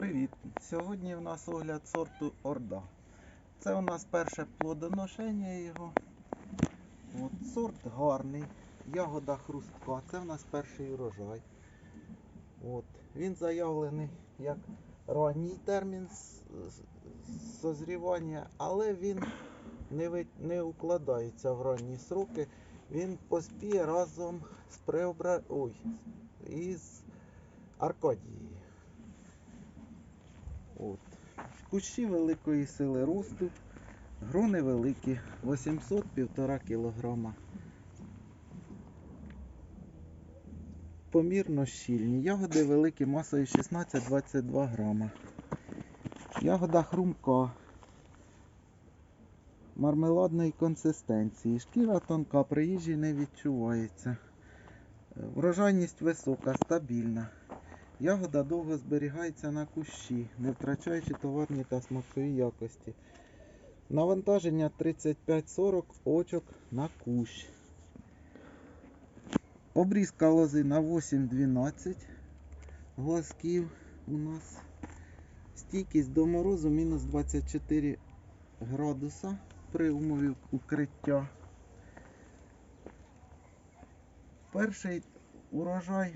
Привіт! Сьогодні в нас огляд сорту Орда. Це у нас перше плодоношення його. От, сорт гарний, ягода хрустка. Це в нас перший урожай. От, він заявлений як ранній термін созрівання, але він не, ви- не укладається в ранні сроки. Він поспіє разом з преобра... Ой, із Аркадією. От. Кущі великої сили росту, грони великі, 800-1,5 кг. Помірно щільні. Ягоди великі масою 16-22 грама. Ягода хрумка. Мармеладної консистенції. Шкіра тонка, при їжі не відчувається. Врожайність висока, стабільна. Ягода довго зберігається на кущі, не втрачаючи товарні та смакові якості. Навантаження 35-40 очок на кущ. Обрізка лози на 8-12 глазків у нас. Стійкість до морозу мінус 24 градуса при умові укриття. Перший урожай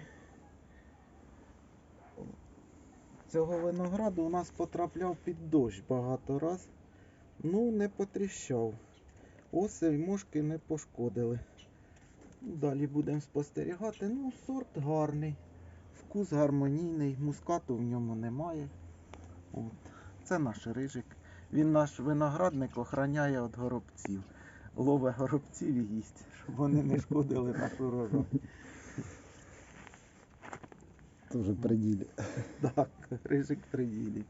цього винограду у нас потрапляв під дощ багато раз. Ну, не потріщав. Оси й мушки не пошкодили. Далі будемо спостерігати. Ну, сорт гарний. Вкус гармонійний, мускату в ньому немає. От. Це наш рижик. Він наш виноградник охороняє від горобців. Лове горобців і їсть, щоб вони не шкодили на урожай. Тоже при ділі. Так, рижик при ділі.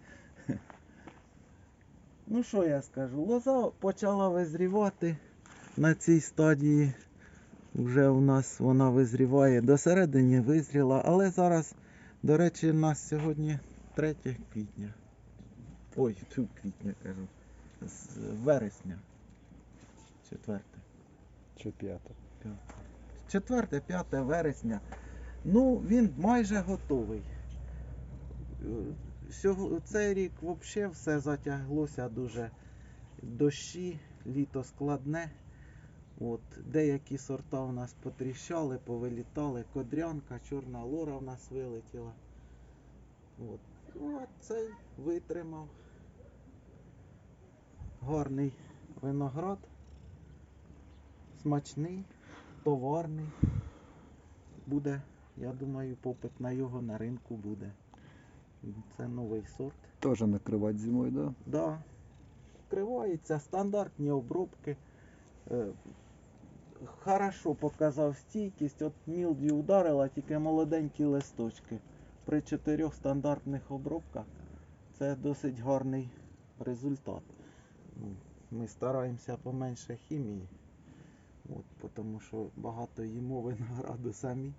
Ну що я скажу? Лоза почала визрівати на цій стадії. Вже у нас вона визріває. До середини визріла, але зараз, до речі, у нас сьогодні 3 квітня. Ой, тьфу, квітня кажу. З вересня. Четверте. Чи п'ята. 4-5 вересня. Ну, він майже готовий. Е, цей рік взагалі все затяглося дуже дощі, літо складне. От, деякі сорта в нас потріщали, повилітали. Кодрянка, чорна лора в нас вилетіла. От. Ну, цей витримав. Гарний виноград. Смачний, товарний. Буде, я думаю, попит на його на ринку буде. Це новий сорт. Тоже накривати зимою, да? Да. Вкривається, стандартні обробки. Е, Хорошо показав стійкість. От мілді ударила тільки молоденькі листочки. При чотирьох стандартних обробках це досить гарний результат. Ну, Ми стараємося поменше хімії. От, тому що багато їмо винограду самі.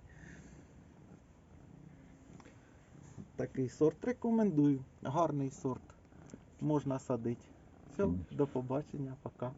Такий сорт рекомендую. Гарний сорт. Можна садити. Все, до побачення, пока.